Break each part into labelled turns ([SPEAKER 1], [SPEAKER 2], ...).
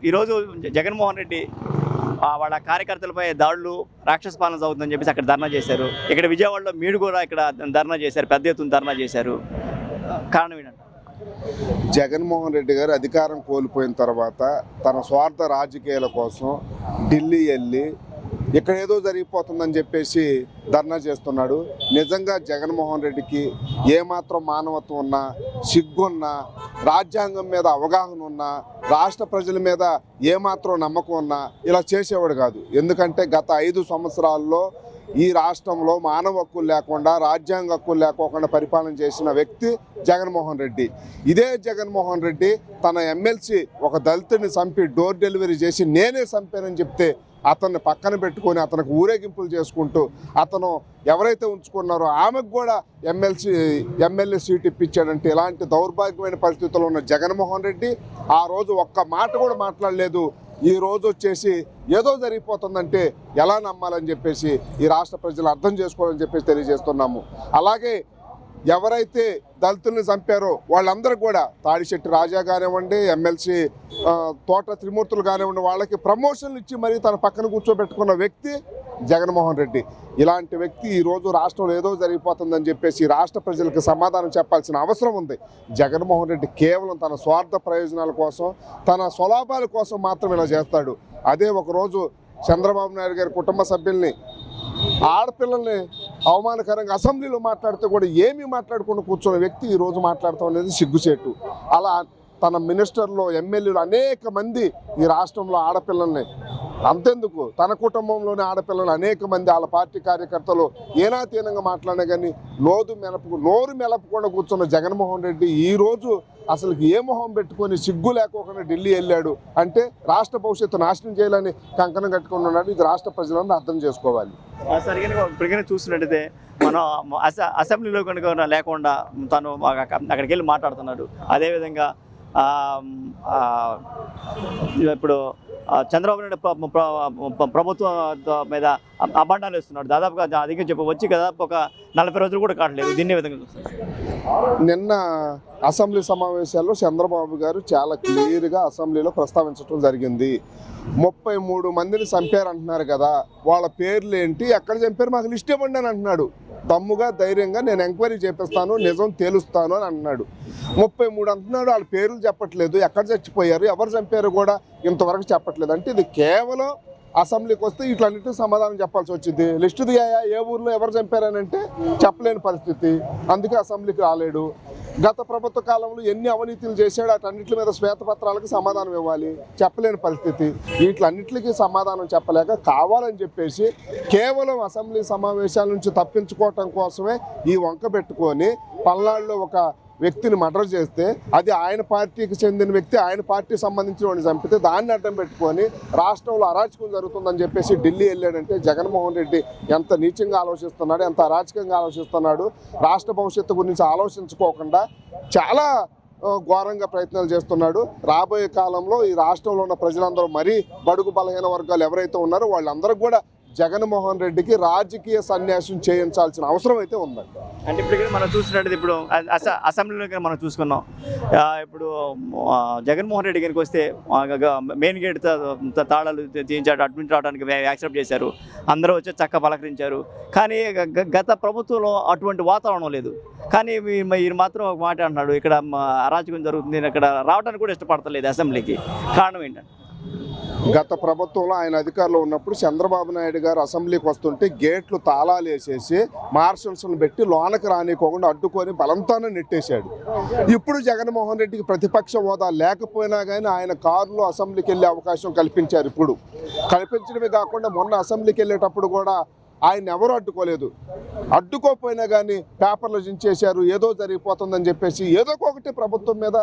[SPEAKER 1] ఈరోజు జగన్మోహన్ రెడ్డి వాళ్ళ కార్యకర్తలపై దాడులు రాక్షస పాలన అవుతుందని చెప్పేసి అక్కడ ధర్నా చేశారు. ఇక్కడ విజయవాడలో మీడు కూడా ఇక్కడ ధర్నా చేశారు పెద్ద ఎత్తున ధర్నా చేశారు. కారణం ఏంటంటే?
[SPEAKER 2] జగన్మోహన్ రెడ్డి గారు అధికారం కోల్పోయిన తర్వాత తన స్వార్థ రాజకీయాల కోసం ఢిల్లీ వెళ్ళి ఇక్కడ ఏదో జరిగిపోతుందని చెప్పేసి ధర్నా చేస్తున్నాడు. నిజంగా జగన్మోహన్ రెడ్డికి ఏమాత్రం మానవత్వం ఉన్నా సిగ్గున్నా రాజ్యాంగం మీద అవగాహన ఉన్నా రాష్ట్ర ప్రజల మీద ఏమాత్రం నమ్మకం ఉన్నా ఇలా చేసేవాడు కాదు. ఎందుకంటే గత ఐదు సంవత్సరాల్లో ఈ రాష్ట్రంలో మానవ హక్కులు లేకుండా రాజ్యాంగ హక్కులు లేకోకుండా పరిపాలన చేసిన వ్యక్తి జగన్మోహన్ రెడ్డి. ఇదే జగన్మోహన్ రెడ్డి తన ఎమ్మెల్సీ ఒక దళితుడిని చంపి డోర్ డెలివరీ చేసి నేనే చంపానని చెప్తే అతన్ని పక్కన పెట్టుకొని అతనికి ఊరేగింపులు చేసుకుంటూ అతను ఎవరైతే ఉంచుకున్నారో ఆమెకు కూడా ఎమ్మెల్సీ ఎమ్మెల్యే సీట్ ఇప్పించాడంటే ఇలాంటి దౌర్భాగ్యమైన పరిస్థితుల్లో ఉన్న జగన్మోహన్ రెడ్డి ఆ రోజు ఒక్క మాట కూడా మాట్లాడలేదు. ఈ రోజు వచ్చేసి ఏదో జరిగిపోతుందంటే ఎలా నమ్మాలని చెప్పేసి ఈ రాష్ట్ర ప్రజలు అర్థం చేసుకోవాలని చెప్పేసి తెలియజేస్తున్నాము. అలాగే ఎవరైతే దళితుల్ని చంపారో వాళ్ళందరూ కూడా తాడిశెట్టి రాజా కానివ్వండి ఎమ్మెల్సీ తోట త్రిమూర్తులు కానివ్వండి వాళ్ళకి ప్రమోషన్లు ఇచ్చి మరీ తన పక్కన కూర్చోబెట్టుకున్న వ్యక్తి జగన్మోహన్ రెడ్డి. ఇలాంటి వ్యక్తి ఈరోజు రాష్ట్రంలో ఏదో జరిగిపోతుందని చెప్పేసి రాష్ట్ర ప్రజలకు సమాధానం చెప్పాల్సిన అవసరం ఉంది. జగన్మోహన్ రెడ్డి కేవలం తన స్వార్థ ప్రయోజనాల కోసం తన స్వలాభాల కోసం మాత్రం ఇలా చేస్తాడు. అదే ఒకరోజు చంద్రబాబు నాయుడు గారి కుటుంబ సభ్యుల్ని ఆడపిల్లల్ని అవమానకరంగా అసెంబ్లీలో మాట్లాడితే కూడా ఏమీ మాట్లాడకుండా కూర్చున్న వ్యక్తి ఈరోజు మాట్లాడటం అనేది సిగ్గుచేటు. అలా తన మినిస్టర్లు ఎమ్మెల్యేలు అనేక మంది ఈ రాష్ట్రంలో ఆడపిల్లల్ని అంతెందుకు? తన కుటుంబంలోని ఆడపిల్లలు అనేక మంది వాళ్ళ పార్టీ కార్యకర్తలు ఏనాతీనంగా మాట్లాడినా కానీ నోదు మెలపు నోరు మెలపకుండా కూర్చున్న జగన్మోహన్ రెడ్డి ఈ రోజు అసలు ఏ మొహం పెట్టుకొని సిగ్గు లేకోకుండా ఢిల్లీ వెళ్ళాడు అంటే రాష్ట్ర భవిష్యత్తు నాశనం చేయాలని కంకణం కట్టుకుని ఉన్నాడు. ఇది రాష్ట్ర ప్రజలను అర్థం చేసుకోవాలి.
[SPEAKER 1] సరిగ్గా ఇప్పటికైనా చూసినట్టయితే మనం అసెంబ్లీలో కనుక లేకుండా తను అక్కడికి వెళ్ళి మాట్లాడుతున్నాడు. అదేవిధంగా ఇప్పుడు చంద్రబాబు నాయుడు ప్రభుత్వం మీద అబండాలు వేస్తున్నాడు. దాదాపుగా అధికం చెప్పు వచ్చి దాదాపు ఒక నలభై రోజులు కూడా కావట్లేదు. దీన్ని విధంగా
[SPEAKER 2] నిన్న అసెంబ్లీ సమావేశాల్లో చంద్రబాబు గారు చాలా క్లియర్గా అసెంబ్లీలో ప్రస్తావించడం జరిగింది. ముప్పై మూడు మందిని చంపారంటున్నారు కదా. వాళ్ళ పేర్లు ఏంటి? ఎక్కడ చంపారు? మాకు లిస్ట్ ఇవ్వండి అని అంటున్నాడు. దమ్ముగా ధైర్యంగా నేను ఎంక్వైరీ చేపిస్తాను నిజం తేలుస్తాను అని అంటున్నాడు. ముప్పై మూడు అంటున్నాడు వాళ్ళ పేర్లు చెప్పట్లేదు ఎక్కడ చచ్చిపోయారు ఎవరు చంపారు కూడా ఇంతవరకు చెప్పట్లేదు. అంటే ఇది కేవలం అసెంబ్లీకి వస్తే ఇట్లన్నిటి సమాధానం చెప్పాల్సి వచ్చింది. లిస్టు దిగాయా? ఏ ఊర్లో ఎవరు చంపారని అంటే చెప్పలేని పరిస్థితి. అందుకే అసెంబ్లీకి రాలేడు. గత ప్రభుత్వ కాలంలో ఎన్ని అవినీతులు చేశాడు అటన్నిటి మీద శ్వేతపత్రాలకు సమాధానం ఇవ్వాలి. చెప్పలేని పరిస్థితి. వీటిలన్నిటికీ సమాధానం చెప్పలేక కావాలని చెప్పేసి కేవలం అసెంబ్లీ సమావేశాల నుంచి తప్పించుకోవటం కోసమే ఈ వంక పెట్టుకొని పల్నాడులో ఒక వ్యక్తిని మర్డర్ చేస్తే అది ఆయన పార్టీకి చెందిన వ్యక్తి ఆయన పార్టీకి సంబంధించిన వాడిని చంపితే దాన్ని అడ్డం పెట్టుకొని రాష్ట్రంలో అరాచకం జరుగుతుందని చెప్పేసి ఢిల్లీ వెళ్ళాడంటే జగన్మోహన్ రెడ్డి ఎంత నీచంగా ఆలోచిస్తున్నాడు ఎంత అరాచకంగా ఆలోచిస్తున్నాడు రాష్ట్ర భవిష్యత్తు గురించి ఆలోచించుకోకుండా చాలా ఘోరంగా ప్రయత్నాలు చేస్తున్నాడు. రాబోయే కాలంలో ఈ రాష్ట్రంలో ఉన్న ప్రజలందరూ మరీ బడుగు బలహీన వర్గాలు ఎవరైతే ఉన్నారో వాళ్ళందరూ కూడా జగన్మోహన్ రెడ్డికి రాజకీయ సన్యాసం చేయించాల్సిన అవసరం అయితే ఉందండి.
[SPEAKER 1] అంటే ఇప్పుడు మనం చూసినట్టు ఇప్పుడు అసెంబ్లీలో మనం చూసుకున్నాం. ఇప్పుడు జగన్మోహన్ రెడ్డి గారికి వస్తే మెయిన్ గేట్ తాళాలు తీయించాడు అడ్మిట్ రావడానికి యాక్సెప్ట్ చేశారు. అందరూ వచ్చి చక్క పలకరించారు. కానీ గత ప్రభుత్వంలో అటువంటి వాతావరణం లేదు. కానీ ఈయన మీరు మాత్రం ఒక మాట అంటున్నాడు. ఇక్కడ అరాచకం జరుగుతుంది నేను ఇక్కడ రావడానికి కూడా ఇష్టపడతలేదు అసెంబ్లీకి. కారణం ఏంటంటే
[SPEAKER 2] గత ప్రభుత్వంలో ఆయన అధికారంలో ఉన్నప్పుడు చంద్రబాబు నాయుడు గారు అసెంబ్లీకి వస్తుంటే గేట్లు తాళాలు వేసేసి మార్షల్స్ని పెట్టి లోనకి రానికోకుండా అడ్డుకొని బలంతోనే నెట్టేశాడు. ఇప్పుడు జగన్మోహన్ రెడ్డికి ప్రతిపక్ష హోదా లేకపోయినా కానీ ఆయన కారులో అసెంబ్లీకి వెళ్ళే అవకాశం కల్పించారు ఇప్పుడు. కల్పించడమే కాకుండా మొన్న అసెంబ్లీకి వెళ్ళేటప్పుడు కూడా ఆయన ఎవరు అడ్డుకోలేదు. అడ్డుకోకపోయినా కానీ పేపర్లు జించేశారు ఏదో జరిగిపోతుందని చెప్పేసి ఏదో ఒకటి ప్రభుత్వం మీద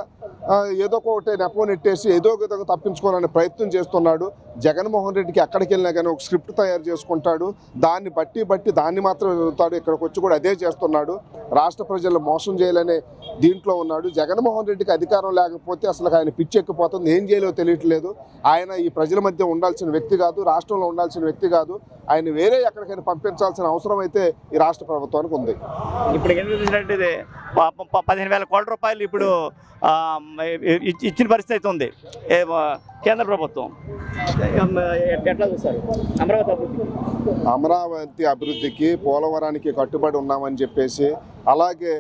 [SPEAKER 2] ఏదో ఒకటి నెపం నెట్టేసి ఏదో ఒకటి తప్పించుకోవాలనే ప్రయత్నం చేస్తున్నాడు. జగన్మోహన్ రెడ్డికి ఎక్కడికి వెళ్ళినా కానీ ఒక స్క్రిప్ట్ తయారు చేసుకుంటాడు. దాన్ని బట్టి బట్టి దాన్ని మాత్రం చదువుతాడు ఇక్కడికి వచ్చి కూడా అదే చేస్తున్నాడు. రాష్ట్ర ప్రజలు మోసం చేయాలనే దీంట్లో ఉన్నాడు. జగన్మోహన్ రెడ్డికి అధికారం లేకపోతే అసలు ఆయన పిచ్చి ఎక్కిపోతుంది. ఏం చేయలేదో తెలియట్లేదు. ఆయన ఈ ప్రజల మధ్య ఉండాల్సిన వ్యక్తి కాదు రాష్ట్రంలో ఉండాల్సిన వ్యక్తి కాదు. ఆయన వేరే ఎక్కడికైనా పంపించాల్సిన అవసరం అయితే ఈ రాష్ట్ర ప్రభుత్వానికి ఉంది.
[SPEAKER 1] ఇప్పుడు చూసినట్టయితే ప- ప- పదిహేను వేల కోట్ల రూపాయలు ఇప్పుడు ఇచ్చిన పరిస్థితి అయితే ఉంది. ఏ, కేంద్ర ప్రభుత్వం. ఎట్- ఎట్లా చూస్తారు అమరావతి అభివృద్ధి
[SPEAKER 2] అమరావతి అభివృద్ధికి పోలవరానికి కట్టుబడి ఉన్నామని చెప్పేసి అలాగే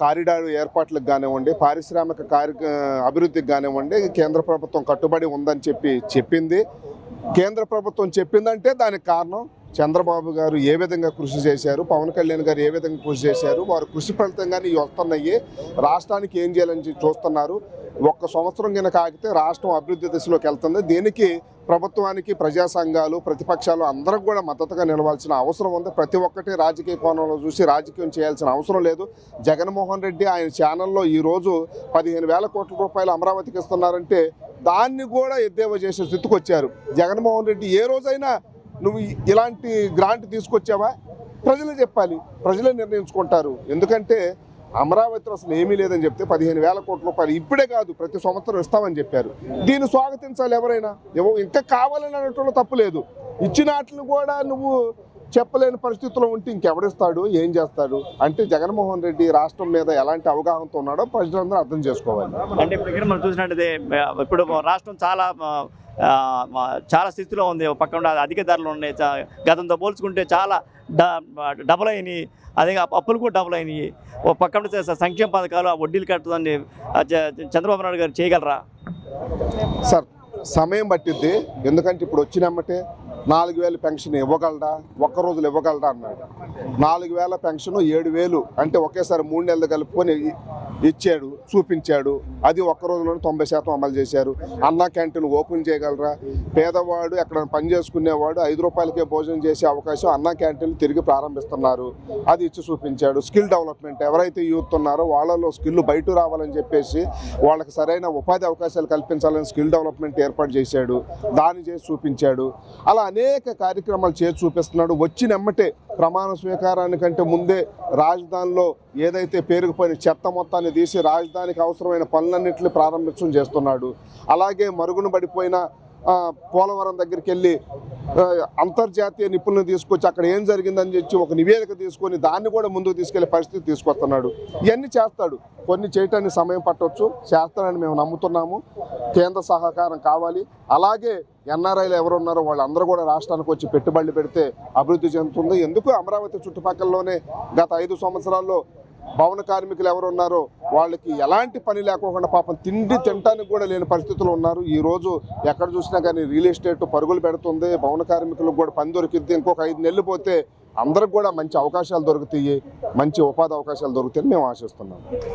[SPEAKER 2] కారిడార్ ఏర్పాట్లకు కానివ్వండి పారిశ్రామిక కార్య అభివృద్ధికి కానివ్వండి కేంద్ర ప్రభుత్వం కట్టుబడి ఉందని చెప్పి చెప్పింది. కేంద్ర ప్రభుత్వం చెప్పిందంటే దానికి కారణం చంద్రబాబు గారు ఏ విధంగా కృషి చేశారు పవన్ కళ్యాణ్ గారు ఏ విధంగా కృషి చేశారు వారు కృషి ఫలితంగానే వస్తున్నాయి. రాష్ట్రానికి ఏం చేయాలని చూస్తున్నారు. ఒక్క సంవత్సరం కింద కాగితే రాష్ట్రం అభివృద్ధి దిశలోకి వెళ్తుంది. దీనికి ప్రభుత్వానికి ప్రజా సంఘాలు ప్రతిపక్షాలు అందరం కూడా మద్దతుగా నిలవాల్సిన అవసరం ఉంది. ప్రతి ఒక్కటి రాజకీయ కోణంలో చూసి రాజకీయం చేయాల్సిన అవసరం లేదు. జగన్మోహన్ రెడ్డి ఆయన ఛానల్లో ఈ రోజు పదిహేను వేల కోట్ల రూపాయలు అమరావతికి ఇస్తున్నారంటే దాన్ని కూడా ఎద్దేవా చేసే స్థితికి వచ్చారు. జగన్మోహన్ రెడ్డి ఏ రోజైనా నువ్వు ఇలాంటి గ్రాంట్ తీసుకొచ్చావా? ప్రజలు చెప్పాలి. ప్రజలే నిర్ణయించుకుంటారు. ఎందుకంటే అమరావతిలో అసలు ఏమీ లేదని చెప్తే పదిహేను వేల కోట్ల రూపాయలు ఇప్పుడే కాదు ప్రతి సంవత్సరం ఇస్తామని చెప్పారు. దీన్ని స్వాగతించాలి ఎవరైనా? ఏవో ఇంకా కావాలని అనటంలో తప్పు లేదు. ఇచ్చిన వాటిని కూడా నువ్వు చెప్పలేని పరిస్థితిలో ఉంటే ఇంకెవడిస్తాడు ఏం చేస్తాడు? అంటే జగన్మోహన్ రెడ్డి రాష్ట్రం మీద ఎలాంటి అవగాహనతో ఉన్నాడో ప్రజలందరూ అర్థం చేసుకోవాలి.
[SPEAKER 1] అంటే ఇప్పుడు మనం చూసినట్టయితే ఆ, ఇప్పుడు రాష్ట్రం చాలా చాలా స్థితిలో ఉంది. పక్కన అధిక ధరలు ఉన్నాయి. గతంతో పోల్చుకుంటే చాలా డబుల్ అయినాయి. అదే అప్పు- అప్పులు కూడా డబుల్ అయినాయి. ఒక పక్కన సంక్షేమ పథకాలు ఆ వడ్డీలు కట్టదని చంద్రబాబు నాయుడు గారు చేయగలరా?
[SPEAKER 2] సార్ సమయం పట్టిద్ది. ఎందుకంటే ఇప్పుడు వచ్చినమ్మటే నాలుగు వేలు పెన్షన్ ఇవ్వగలరా? ఒక్క రోజులు ఇవ్వగలరా అన్నాడు. నాలుగు వేల పెన్షన్ ఏడు వేలు అంటే ఒకేసారి మూడు నెలలు కలుపుకొని ఇచ్చాడు చూపించాడు. అది ఒక్క రోజులోనే తొంభై శాతం అమలు చేశారు. అన్న క్యాంటీన్ ఓపెన్ చేయగలరా? పేదవాడు ఎక్కడ పని చేసుకునేవాడు ఐదు రూపాయలకే భోజనం చేసే అవకాశం అన్న క్యాంటీన్ తిరిగి ప్రారంభిస్తున్నారు. అది ఇచ్చి చూపించాడు. స్కిల్ డెవలప్మెంట్ ఎవరైతే యూత్ ఉన్నారో వాళ్ళలో స్కిల్ బయట రావాలని చెప్పేసి వాళ్ళకి సరైన ఉపాధి అవకాశాలు కల్పించాలని స్కిల్ డెవలప్మెంట్ ఏర్పాటు చేశాడు. దాన్ని చేసి చూపించాడు. అలా అనేక కార్యక్రమాలు చేసి చూపిస్తున్నాడు. వచ్చినమ్మటే ప్రమాణ స్వీకారానికంటే ముందే రాజధానిలో ఏదైతే పేరుకుపోయిన చెత్త మొత్తాన్ని తీసి రాజధానికి అవసరమైన పనులన్నింటినీ ప్రారంభించడం చేస్తున్నాడు. అలాగే మరుగున పడిపోయిన పోలవరం దగ్గరికి వెళ్ళి అంతర్జాతీయ నిపుణులను తీసుకొచ్చి అక్కడ ఏం జరిగిందని చెప్పి ఒక నివేదిక తీసుకొని దాన్ని కూడా ముందుకు తీసుకెళ్ళే పరిస్థితి తీసుకొస్తున్నాడు. ఇవన్నీ చేస్తాడు. కొన్ని చేయటానికి సమయం పట్టవచ్చు చేస్తాడని మేము నమ్ముతున్నాము. కేంద్ర సహకారం కావాలి. అలాగే ఎన్ఆర్ఐలు ఎవరున్నారో వాళ్ళందరూ కూడా రాష్ట్రానికి వచ్చి పెట్టుబడులు పెడితే అభివృద్ధి చెందుతుంది. ఎందుకు అమరావతి చుట్టుపక్కలలోనే గత ఐదు సంవత్సరాల్లో భవన కార్మికులు ఎవరు ఉన్నారో వాళ్ళకి ఎలాంటి పని లేకోకుండా పాపం తిండి తినటానికి కూడా లేని పరిస్థితులు ఉన్నారు. ఈ రోజు ఎక్కడ చూసినా కానీ రియల్ ఎస్టేట్ పరుగులు పెడుతుంది. భవన కార్మికులకు కూడా పని దొరికిద్ది. ఇంకొక ఐదు నెలలు పోతే అందరికి కూడా మంచి అవకాశాలు దొరుకుతాయి. మంచి ఉపాధి అవకాశాలు దొరుకుతాయని మేము ఆశిస్తున్నాం.